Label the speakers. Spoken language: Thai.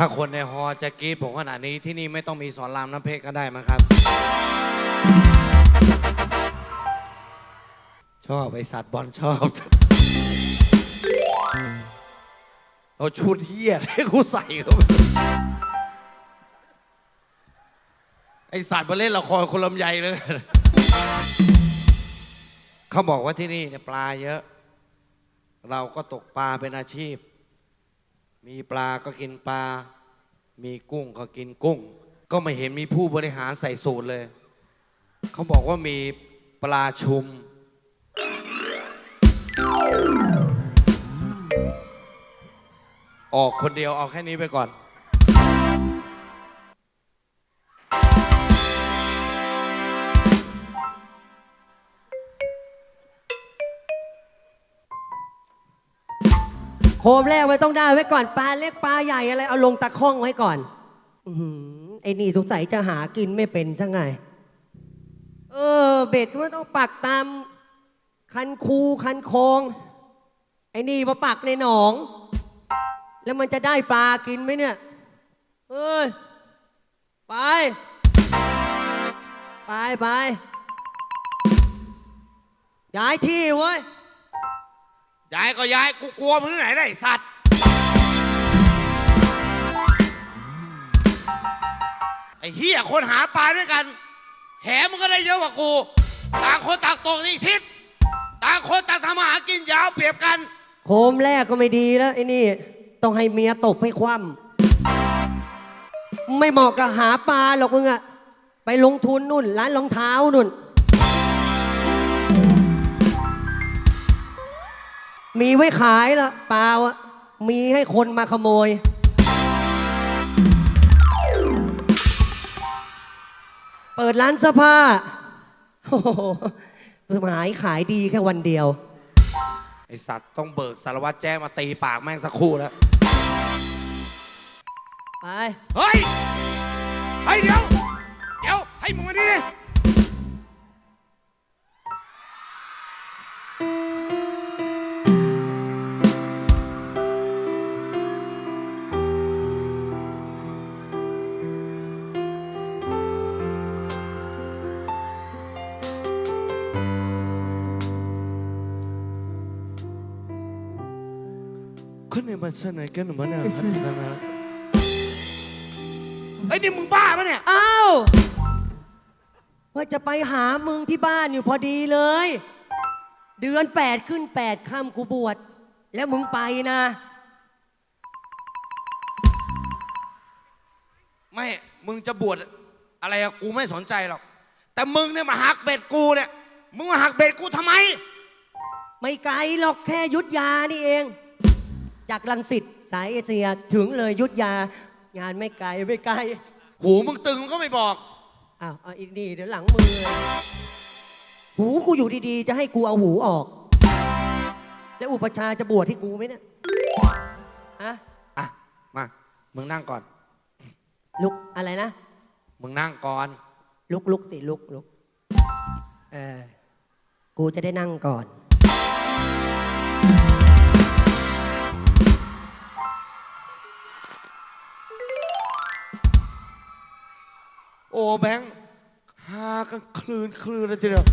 Speaker 1: ถ้าคนในฮอจะกรีดผมขนาดนี้ที่นี่ไม่ต้องมีสอนรามน้ำเพชรก็ได้มั้งครับ ชอบไอสัตว์บอลชอบเอาชุดเฮียให้กูใส่เขาไปไอสัตว์มาเล่นละครคนลำใหญ่เลยเขาบอกว่าที่นี่เนี่ยปลาเยอะ เราก็ตกปลาเป็นอาชีพ มีปลาก็กินปลา มีกุ้งก็กินกุ้ง ก็ไม่เห็นมีผู้บริหารใส่สูตรเลย เขาบอกว่ามีปลาชุม ออกคนเดียวเอาแค่นี้ไปก่อน
Speaker 2: โคมแรกไว้ต้องได้ไว้ก่อนปลาเล็กปลาใหญ่อะไรเอาลงตะข้องไว้ก่อนอือไอ้นี่สงสัยจะหากินไม่เป็นซะไง เออ เบ็ดก็ไม่ต้องปักตาม คันคูคันคลองไอ้นี่มาปักในหนอง แล้วมันจะได้ปลากินไหมเนี่ยเอ้ยไป ไปไปย้ายที่เว้ย
Speaker 1: ย้ายก็ย้ายกูกลัวมึงที่ไหนไอ้สัตว์ ไอ้เฮียคนหาปลาด้วยกัน แหมึงก็ได้เยอะกว่ากู ต่างคนต่างตกนี่ทิศต่างคนต่างทำมาหากินอยาวเปรียบกัน
Speaker 2: โคมแรกก็ไม่ดีแล้วไอ้นี่ ต้องให้เมียตบให้คว่ำไม่เหมาะกับหาปลาหรอกมึงอะไปลงทุนนุ่น ร้านรองเท้านุ่น มีไว้ขายละเปล่าอะมีให้คนมาขโมย เปิดร้านเสื้อผ้าโอ้โหหมายขายดีแค่วันเดียว
Speaker 1: ไอสัตว์ต้องเบิกสารวัตรแจ้มาตีปากแม่งสักครู่แล้ว
Speaker 2: ไป
Speaker 1: เฮ้ย เฮ้ยเดี๋ยว เดี๋ยว ให้มึงมาดิดิ คนไหนมาเสนอกันหรือมาเนี่ยครับนะเฮ้ยนี่มึงบ้าปะเนี่ย
Speaker 2: อ้าวว่าจะไปหามึงที่บ้านอยู่พอดีเลย เดือนแปดขึ้นแปดค่ำกูบวชแล้วมึงไปนะ
Speaker 1: ไม่ มึงจะบวชอะไรอะกูไม่สนใจหรอก แต่มึงเนี่ยมาหักเบ็ดกูเนี่ย มึงมาหักเบ็ดกูทำไม
Speaker 2: ไม่ไกลหรอกแค่ยุทธยานี่เอง จากลังสิตสายเอเชียถึงเลยยุทธยางานไม่ไกลไม่ไกล
Speaker 1: หูมึงตึงมึงก็ไม่บอก
Speaker 2: อ้าวเอาอีกนี่เดี๋ยวหลังมือ หูกูอยู่ดีๆ จะให้กูเอาหูออก แล้วอุปชฌาย์จะบวชที่กูไหมเนี่ยฮะ
Speaker 1: อะ มา มึงนั่งก่อน
Speaker 2: ลุกอะไรนะ
Speaker 1: มึงนั่งก่อน
Speaker 2: ลุกลุกสิลุกลุกเออกูจะได้นั่งก่อน
Speaker 1: โอ้แบงค์หากันคลืนคลืนเลยทีเดียว